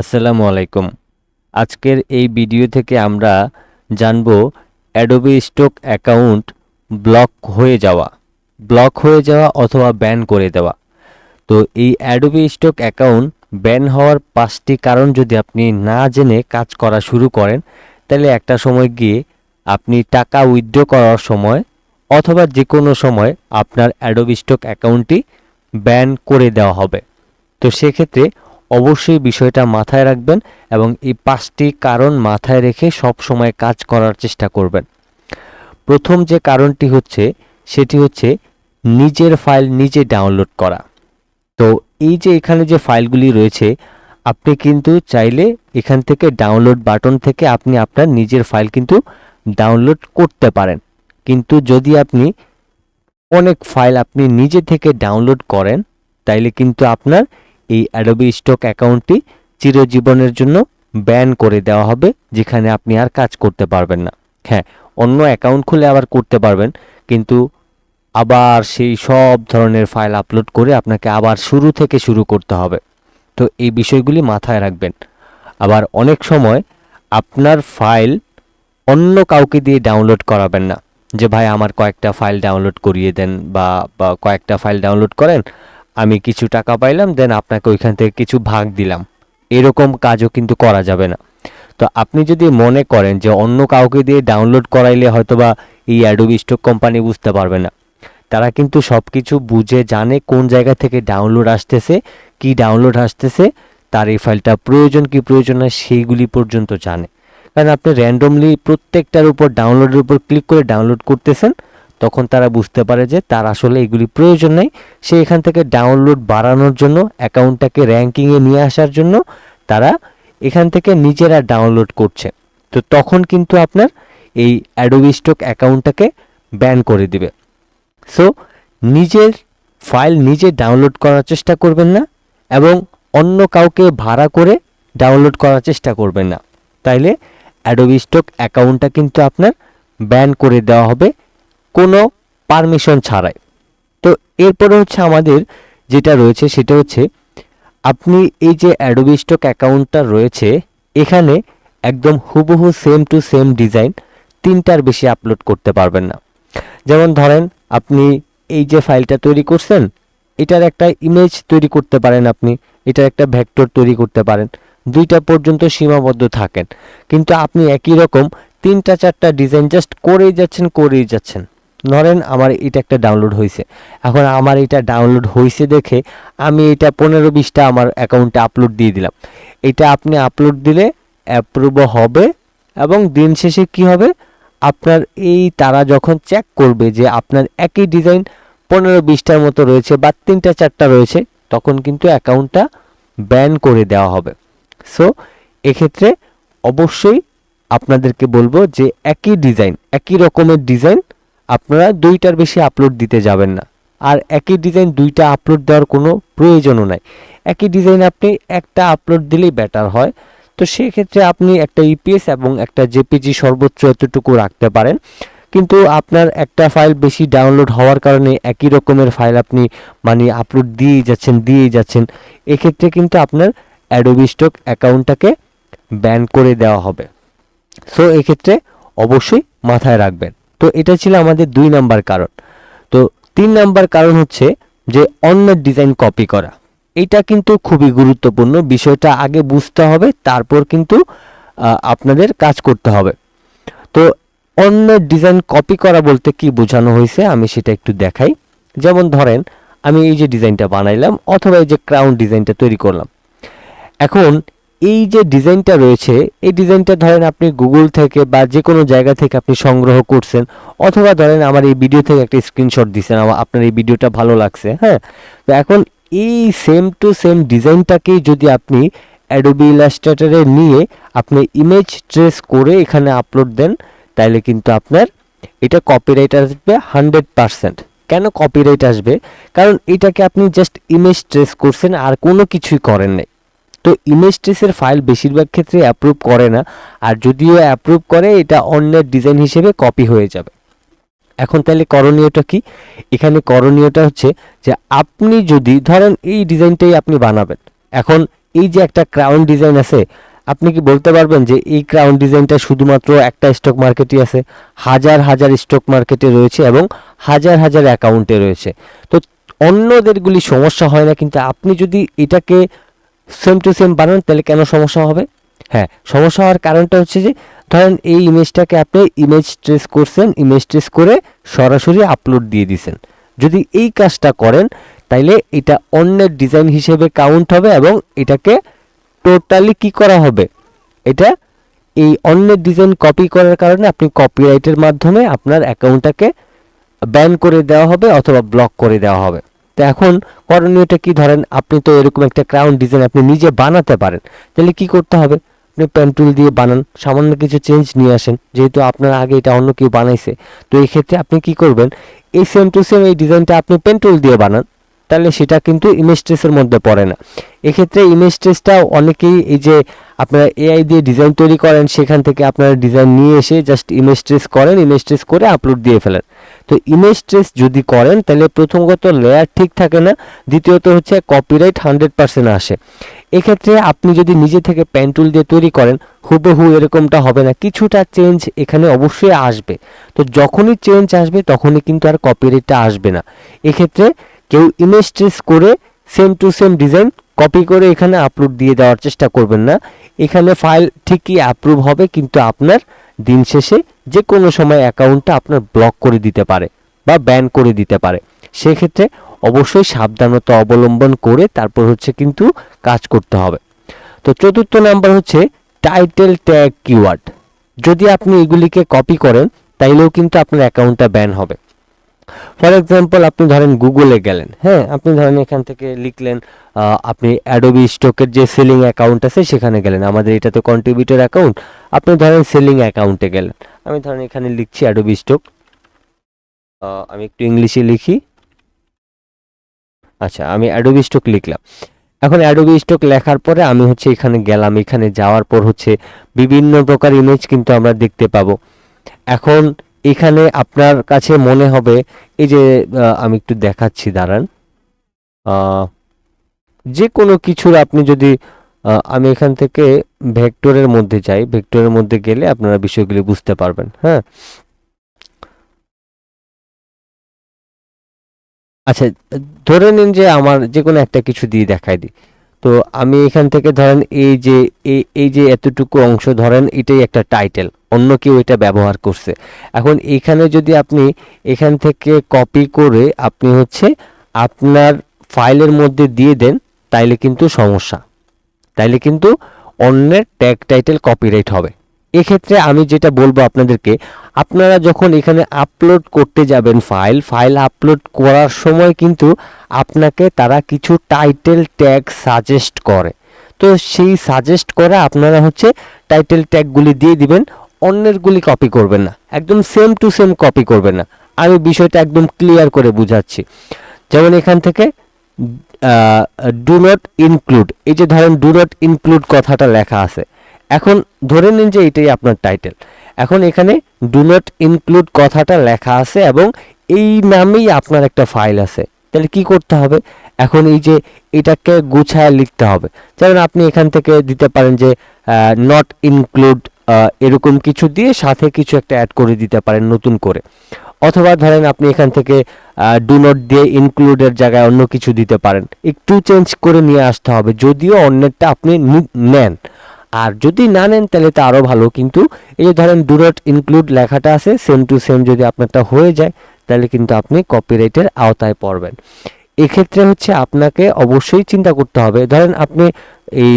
আসসালামু আলাইকুম। আজকের এই ভিডিও থেকে আমরা জানব অ্যাডোবি স্টক অ্যাকাউন্ট ব্লক হয়ে যাওয়া। ব্লক হয়ে যাওয়া অথবা ব্যান করে দেওয়া। তো এই অ্যাডোবি স্টক অ্যাকাউন্ট ব্যান হওয়ার পাঁচটি কারণ যদি আপনি না জেনে কাজ করা শুরু করেন, তাহলে একটা সময় গিয়ে আপনি টাকা উইথড্র করার সময় অথবা যে কোনো সময় আপনার অ্যাডোবি স্টক অ্যাকাউন্টটি ব্যান করে দেওয়া হবে। তো সেক্ষেত্রে অবশ্যই বিষয়টা মাথায় রাখবেন এবং এই পাঁচটি কারণ মাথায় রেখে সব সময় কাজ করার চেষ্টা করবেন। প্রথম যে কারণটি হচ্ছে, সেটি হচ্ছে নিজের ফাইল নিজে ডাউনলোড করা। তো এই যে এখানে যে ফাইলগুলি রয়েছে, আপনি কিন্তু চাইলে এখান থেকে ডাউনলোড বাটন থেকে আপনি আপনার নিজের ফাইল কিন্তু ডাউনলোড করতে পারেন। কিন্তু যদি আপনি অনেক ফাইল আপনি নিজে থেকে ডাউনলোড করেন, তাইলে কিন্তু আপনার এই অ্যাডোবি স্টক অ্যাকাউন্টটি চিরজীবনের জন্য ব্যান করে দেওয়া হবে, যেখানে আপনি আর কাজ করতে পারবেন না। হ্যাঁ অন্য অ্যাকাউন্ট খুলে আবার করতে পারবেন, কিন্তু আবার সেই সব ধরনের ফাইল আপলোড করে আপনাকে আবার শুরু থেকে শুরু করতে হবে। তো এই বিষয়গুলি মাথায় রাখবেন। আবার অনেক সময় আপনার ফাইল অন্য কাউকে দিয়ে ডাউনলোড করাবেন না। যে, ভাই, আমার কয়েকটা ফাইল ডাউনলোড করিয়ে দেন বা কয়েকটা ফাইল ডাউনলোড করেন। আমি কিছু টাকা পাইলাম দেন আপনাকে ওইখান থেকে কিছু ভাগ দিলাম। এরকম কাজও কিন্তু করা যাবে না। তো আপনি যদি মনে করেন যে অন্য কাউকে দিয়ে ডাউনলোড করাইলে হয়তোবা এই অ্যাডোবি স্টক কোম্পানি বুঝতে পারবে না। তারা কিন্তু সব কিছু বুঝে জানে কোন জায়গা থেকে ডাউনলোড আসতেছে, কি ডাউনলোড আসতেছে, তার এই ফাইলটা প্রয়োজন কি প্রয়োজন না সেইগুলি পর্যন্ত জানে। কারণ আপনি র্যান্ডমলি প্রত্যেকটার উপর ডাউনলোডের উপর ক্লিক করে ডাউনলোড করতেছেন তখন তারা বুঝতে পারে যে তার আসলে এগুলি প্রয়োজন নেই। সে এখান থেকে ডাউনলোড বাড়ানোর জন্য অ্যাকাউন্টটাকে র্যাঙ্কিংয়ে নিয়ে আসার জন্য তারা এখান থেকে নিজেরা ডাউনলোড করছে। তো তখন কিন্তু আপনার এই অ্যাডোবি স্টক অ্যাকাউন্টটাকে ব্যান করে দিবে। সো নিজের ফাইল নিজে ডাউনলোড করার চেষ্টা করবেন না এবং অন্য কাউকে ভাড়া করে ডাউনলোড করার চেষ্টা করবেন না। তাইলে অ্যাডোবি স্টক অ্যাকাউন্টটা কিন্তু আপনার ব্যান করে দেওয়া হবে। কোনো পারমিশন ছাড়াই। তো এরপরে হচ্ছে আমাদের যেটা রয়েছে সেটা হচ্ছে, আপনি এই যে অ্যাডোবি স্টক অ্যাকাউন্টটা রয়েছে, এখানে একদম হুবহু সেম টু সেম ডিজাইন তিনটার বেশি আপলোড করতে পারবেন না। যেমন ধরেন, আপনি এই যে ফাইলটা তৈরি করছেন, এটার একটা ইমেজ তৈরি করতে পারেন আপনি, এটার একটা ভেক্টর তৈরি করতে পারেন, দুইটা পর্যন্ত সীমাবদ্ধ থাকেন। কিন্তু আপনি একই রকম তিনটা চারটা ডিজাইন জাস্ট করেই যাচ্ছেন করেই যাচ্ছেন। ধরেন আমার এটা একটা ডাউনলোড হয়েছে। এখন আমার এটা ডাউনলোড হয়েছে দেখে আমি এটা পনেরো বিশটা আমার অ্যাকাউন্টে আপলোড দিয়ে দিলাম। এটা আপনি আপলোড দিলে অ্যাপ্রুভ হবে এবং দিন শেষে কি হবে? আপনার এই তারা যখন চেক করবে যে আপনার একই ডিজাইন পনেরো বিশটার মতো রয়েছে বা তিনটা চারটা রয়েছে, তখন কিন্তু অ্যাকাউন্টটা ব্যান করে দেওয়া হবে। সো এক্ষেত্রে অবশ্যই আপনাদেরকে বলব যে একই ডিজাইন একই রকমের ডিজাইন আপনারা দুইটার বেশি আপলোড দিতে যাবেন না। আর একই ডিজাইন দুইটা আপলোড দেওয়ার কোনো প্রয়োজনও নাই। একই ডিজাইন আপনি একটা আপলোড দিলেই বেটার হয়। তো সেক্ষেত্রে আপনি একটা ইপিএস এবং একটা জেপিজি সর্বোচ্চ এতটুকু রাখতে পারেন। কিন্তু আপনার একটা ফাইল বেশি ডাউনলোড হওয়ার কারণে একই রকমের ফাইল আপনি মানে আপলোড দিয়েই যাচ্ছেন দিয়েই যাচ্ছেন। এক্ষেত্রে কিন্তু আপনার অ্যাডোবি স্টক অ্যাকাউন্টটাকে ব্যান করে দেওয়া হবে। সো এক্ষেত্রে অবশ্যই মাথায় রাখবেন। তো এটা ছিল আমাদের দুই নাম্বার কারণ। তো তিন নাম্বার কারণ হচ্ছে যে অন্যের ডিজাইন কপি করা। এটা কিন্তু খুবই গুরুত্বপূর্ণ, বিষয়টা আগে বুঝতে হবে, তারপর কিন্তু আপনাদের কাজ করতে হবে। তো অন্যের ডিজাইন কপি করা বলতে কি বোঝানো হয়েছে, আমি সেটা একটু দেখাই। যেমন ধরেন, আমি এই যে ডিজাইনটা বানাইলাম, অথবা এই যে ক্রাউন ডিজাইনটা তৈরি করলাম। এখন এই যে ডিজাইনটা রয়েছে, এই ডিজাইনটা ধরেন আপনি গুগল থেকে বা যে কোনো জায়গা থেকে আপনি সংগ্রহ করছেন, অথবা ধরেন আমার এই ভিডিও থেকে একটা স্ক্রিনশট দিচ্ছেন আমার, আপনার এই ভিডিওটা ভালো লাগছে হ্যাঁ? তো এখন এই সেম টু সেম ডিজাইনটাকেই যদি আপনি অ্যাডোবি ইলাস্ট্রেটরে নিয়ে আপনি ইমেজ ট্রেস করে এখানে আপলোড দেন তাহলে কিন্তু আপনার এটা কপিরাইট আসবে হান্ড্রেড পারসেন্ট কেন কপিরাইট আসবে? কারণ এটাকে আপনি জাস্ট ইমেজ ট্রেস করছেন আর কোনো কিছুই করেন নাই। তো ইমেজ ট্রেসের ফাইল বেশিরভাগ ক্ষেত্রে অ্যাপ্রুভ করে না। আর যদিও অ্যাপ্রুভ করে, এটা অন্যের ডিজাইন হিসেবে কপি হয়ে যাবে। এখন তাহলে করণীয়টা কি? এখানে করণীয়টা হচ্ছে যে আপনি যদি, ধরেন এই ডিজাইনটাই আপনি বানাবেন। এখন এই যে একটা ক্রাউন ডিজাইন আছে, আপনি কি বলতে পারবেন যে এই ক্রাউন ডিজাইনটা শুধুমাত্র একটা স্টক মার্কেটই আছে? হাজার হাজার স্টক মার্কেটে রয়েছে এবং হাজার হাজার অ্যাকাউন্টে রয়েছে। তো অন্যদেরগুলি সমস্যা হয় না, কিন্তু আপনি যদি এটাকে সেম টু সেম বানান, তাহলে কেন সমস্যা হবে? হ্যাঁ সমস্যা হওয়ার কারণটা হচ্ছে যে, ধরেন এই ইমেজটাকে আপনি ইমেজ ট্রেস করছেন ইমেজ ট্রেস করে সরাসরি আপলোড দিয়ে দিছেন। যদি এই কাজটা করেন, তাইলে এটা অন্যের ডিজাইন হিসেবে কাউন্ট হবে এবং এটাকে টোটালি কি করা হবে? এটা এই অন্যের ডিজাইন কপি করার কারণে আপনি কপিরাইটের মাধ্যমে আপনার অ্যাকাউন্টটাকে ব্যান করে দেওয়া হবে অথবা ব্লক করে দেওয়া হবে। তো এখন করণীয়টা কি? ধরেন আপনি তো এরকম একটা ক্রাউন ডিজাইন আপনি নিজে বানাতে পারেন। তাহলে কি করতে হবে? আপনি পেন টুল দিয়ে বানান, সামান্য কিছু চেঞ্জ নিয়ে আসেন, যেহেতু আপনার আগে এটা অন্য কেউ বানাইছে। তো এই ক্ষেত্রে আপনি কি করবেন? এই সেম টু সেম এই ডিজাইনটা আপনি পেন টুল দিয়ে বানান, তাহলে সেটা কিন্তু ইমেজ ট্রেসের মধ্যে পড়ে না। এক্ষেত্রে ইমেজ ট্রেসটা অনেকেই এই যে আপনারা এআই দিয়ে ডিজাইন তৈরি করেন, সেখান থেকে আপনারা ডিজাইন নিয়ে এসে জাস্ট ইমেজ ট্রেস করেন ইমেজ ট্রেস করে আপলোড দিয়ে ফেলেন। তো ইমেজ ট্রেস যদি করেন, তাহলে প্রথমত লেয়ার ঠিক থাকে না, দ্বিতীয়ত হচ্ছে কপিরাইট হান্ড্রেড পার্সেন্ট আসে। এক্ষেত্রে আপনি যদি নিজে থেকে পেন টুল দিয়ে তৈরি করেন, হুবহু এরকমটা হবে না, কিছুটা চেঞ্জ এখানে অবশ্যই আসবে। তো যখনই চেঞ্জ আসবে, তখনই কিন্তু আর কপিরাইটটা আসবে না। এক্ষেত্রে কেউ ইমেজ ট্রেস করে same to same design copy করে এখানে আপলোড দিয়ে দেওয়ার চেষ্টা করবেন না। এখানে ফাইল ঠিকই অ্যাপ্রুভ হবে, কিন্তু আপনার দিন শেষে যে কোনো সময় অ্যাকাউন্টটা আপনার ব্লক করে দিতে পারে বা ব্যান করে দিতে পারে। সেক্ষেত্রে অবশ্যই সাবধানতা অবলম্বন করে তারপর হচ্ছে কিন্তু কাজ করতে হবে। তো চতুর্থ নাম্বার হচ্ছে টাইটেল ট্যাগ কিওয়ার্ড যদি আপনি এগুলিকে কপি করেন, তাইলেও কিন্তু আপনার অ্যাকাউন্টটা ব্যান হবে। ফর এক্সাম্পল আপনি ধরেন গুগলে গেলেন হ্যাঁ? আপনি ধরেন এখান থেকে লিখলেন আপনি অ্যাডোবি স্টকের যে সেলিং অ্যাকাউন্ট আছে, সেখানে গেলেন। আমাদের এটা তো কন্ট্রিবিউটর অ্যাকাউন্ট আপনি ধরেন সেলিং অ্যাকাউন্টে গেলেন। আমি ধরেন এখানে লিখছি অ্যাডোবি স্টক আমি একটু ইংলিশে লিখি। আচ্ছা আমি অ্যাডোবি স্টক লিখলাম। এখন অ্যাডোবি স্টক লেখার পরে আমি হচ্ছে এখানে গেলাম। এখানে যাওয়ার পর হচ্ছে বিভিন্ন প্রকার ইমেজ কিন্তু আমরা দেখতে পাবো। এখন এখানে আপনার কাছে মনে হবে, এই যে আমি একটু দেখাচ্ছি, দাঁড়ান। যে কোনো কিছুর আপনি যদি আমি এখান থেকে ভেক্টরের মধ্যে যাই। ভেক্টরের মধ্যে গেলে আপনারা বিষয়গুলি বুঝতে পারবেন হ্যাঁ? আচ্ছা ধরে নিন যে আমার যে কোনো একটা কিছু দিয়ে দেখাই দিই। তো আমি এখান থেকে ধরেন এই যে এই যে এতটুকু অংশ ধরেন, এটাই একটা টাইটেল, অন্য কেউ এটা ব্যবহার করছে। এখন এখানে যদি আপনি এখান থেকে কপি করে আপনি হচ্ছে আপনার ফাইলের মধ্যে দিয়ে দেন, তাইলে কিন্তু সমস্যা। তাইলে কিন্তু অন্যের ট্যাগ টাইটেল কপিরাইট হবে। এক্ষেত্রে আমি যেটা বলব আপনাদেরকে, আপনারা যখন এখানে আপলোড করতে যাবেন ফাইল ফাইল আপলোড করার সময় কিন্তু আপনাকে তারা কিছু টাইটেল ট্যাগ সাজেস্ট করে। তো সেই সাজেস্ট করে আপনারা হচ্ছে টাইটেল ট্যাগগুলি দিয়ে দিবেন অন্যেরগুলি কপি করবেন না। একদম সেম টু সেম কপি করবেন না। আমি বিষয়টা একদম ক্লিয়ার করে বুঝাচ্ছি। যেমন এখান থেকে ডু নট ইনক্লুড এই যে ধরেন ডু নট ইনক্লুড কথাটা লেখা আছে, এখন ধরে নিন যে এটাই আপনার টাইটেল এখন এখানে ডু নট ইনক্লুড কথাটা লেখা আছে এবং এই নামেই আপনার একটা ফাইল আছে, তাহলে কি করতে হবে? এখন এই যে এটাকে গুছায় লিখতে হবে, যেমন আপনি এখান থেকে দিতে পারেন যে নট ইনক্লুড এরকম কিছু দিয়ে সাথে কিছু একটা অ্যাড করে দিতে পারেন নতুন করে। অথবা ধরেন আপনি এখান থেকে ডু নট দিয়ে ইনক্লুডের জায়গায় অন্য কিছু দিতে পারেন। একটু চেঞ্জ করে নিয়ে আসতে হবে, যদিও অন্যেরটা আপনি নেন। আর যদি না নেন, তাহলে তো আরও ভালো। কিন্তু এই যে ধরেন ডু নট ইনক্লুড লেখাটা আছে সেম টু সেম যদি আপনারটা হয়ে যায়, তাহলে কিন্তু আপনি কপিরাইটের আওতায় পড়বেন। এক্ষেত্রে হচ্ছে আপনাকে অবশ্যই চিন্তা করতে হবে, ধরেন আপনি এই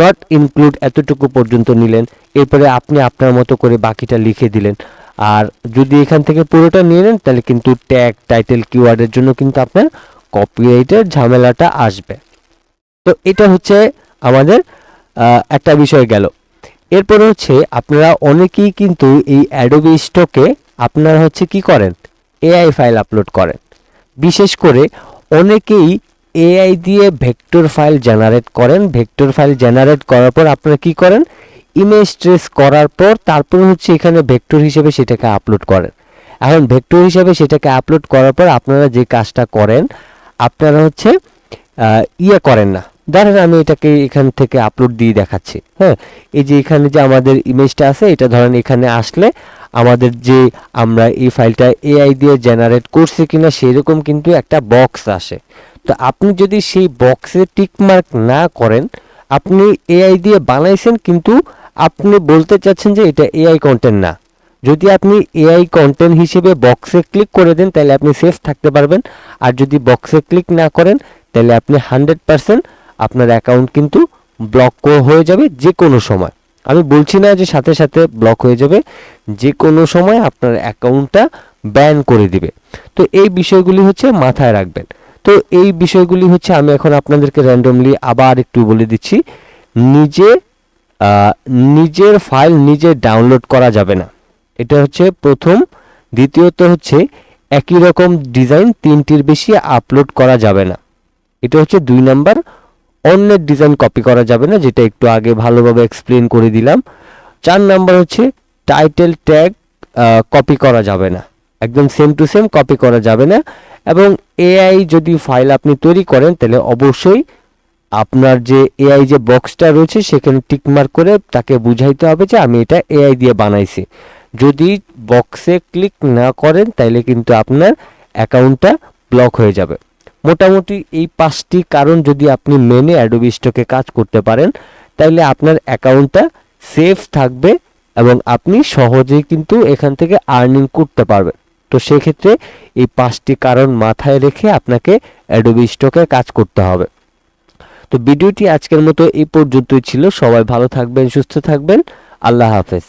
নট ইনক্লুড এতটুকু পর্যন্ত নিলেন, এরপরে আপনি আপনার মতো করে বাকিটা লিখে দিলেন। আর যদি এখান থেকে পুরোটা নিয়ে নেন, তাহলে কিন্তু ট্যাগ টাইটেল কিওয়ার্ডের জন্য কিন্তু আপনার কপিরাইটের ঝামেলাটা আসবে। তো এটা হচ্ছে আমাদের একটা বিষয় গেল। এরপরে হচ্ছে আপনারা অনেকেই কিন্তু এই অ্যাডোবি স্টকে আপনারা হচ্ছে কি করেন? এআই ফাইল আপলোড করেন। বিশেষ করে অনেকেই এআই দিয়ে ভেক্টর ফাইল জেনারেট করেন। ভেক্টর ফাইল জেনারেট করার পর আপনারা কি করেন? ইমেজ ট্রেস করার পর তারপর হচ্ছে এখানে ভেক্টর হিসেবে সেটাকে আপলোড করেন। এখন ভেক্টর হিসেবে সেটাকে আপলোড করার পর আপনারা যে কাজটা করেন, আপনারা হচ্ছে ইয়ে করেন না। ধরেন আমি এটাকে এখান থেকে আপলোড দিয়ে দেখাচ্ছি। হ্যাঁ এই যে এখানে যে আমাদের ইমেজটা আছে, এটা ধরেন এখানে আসলে আমাদের যে আমরা এই ফাইলটা এআই দিয়ে জেনারেট করছি কিনা, সেরকম কিন্তু একটা বক্স আসে। তো আপনি যদি সেই বক্সে টিকমার্ক না করেন, আপনি এআই দিয়ে বানাইছেন কিন্তু আপনি বলতে চাচ্ছেন যে এটা এআই কন্টেন্ট না। যদি আপনি এআই কন্টেন্ট হিসেবে বক্সে ক্লিক করে দেন, তাহলে আপনি সেফ থাকতে পারবেন। আর যদি বক্সে ক্লিক না করেন, তাহলে আপনি হান্ড্রেড পারসেন্ট আপনার অ্যাকাউন্ট কিন্তু ব্লক হয়ে যাবে যে কোনো সময়। আমি বলছি না যে সাথে সাথে ব্লক হয়ে যাবে যে কোনো সময় আপনার অ্যাকাউন্টটা ব্যান করে দিবে। তো এই বিষয়গুলি হচ্ছে মাথায় রাখবেন। তো এই বিষয়গুলি হচ্ছে আমি এখন আপনাদেরকে র্যান্ডমলি আবার একটু বলে দিচ্ছি। নিজে নিজের ফাইল নিজে ডাউনলোড করা যাবে না। এটা হচ্ছে প্রথম। দ্বিতীয়ত হচ্ছে, একই রকম ডিজাইন তিনটির বেশি আপলোড করা যাবে না। এটা হচ্ছে দুই নাম্বার। অন্যের ডিজাইন কপি করা যাবে না, যেটা একটু আগে ভালোভাবে এক্সপ্লেন করে দিলাম। চার নাম্বার হচ্ছে টাইটেল ট্যাগ কপি করা যাবে না। একদম সেম টু সেম কপি করা যাবে না। এবং এআই যদি ফাইল আপনি তৈরি করেন, তাহলে অবশ্যই আপনার যে এআই যে বক্সটা রয়েছে সেখানে টিকমার্ক করে তাকে বুঝাইতে হবে যে আমি এটা এআই দিয়ে বানাইছি। যদি বক্সে ক্লিক না করেন তাইলে কিন্তু আপনার অ্যাকাউন্টটা ব্লক হয়ে যাবে। মোটামুটি এই পাঁচটি কারণ যদি আপনি মেনে অ্যাডোবি স্টকে কাজ করতে পারেন, তাইলে আপনার অ্যাকাউন্টটা সেফ থাকবে এবং আপনি সহজেই কিন্তু এখান থেকে আর্নিং করতে পারবেন। তো সেক্ষেত্রে এই পাঁচটি কারণ মাথায় রেখে আপনাকে অ্যাডোবি স্টকে কাজ করতে হবে। তো ভিডিওটি আজকের মতো এই পর্যন্তই ছিল। সবাই ভালো থাকবেন সুস্থ থাকবেন। আল্লাহ হাফেজ।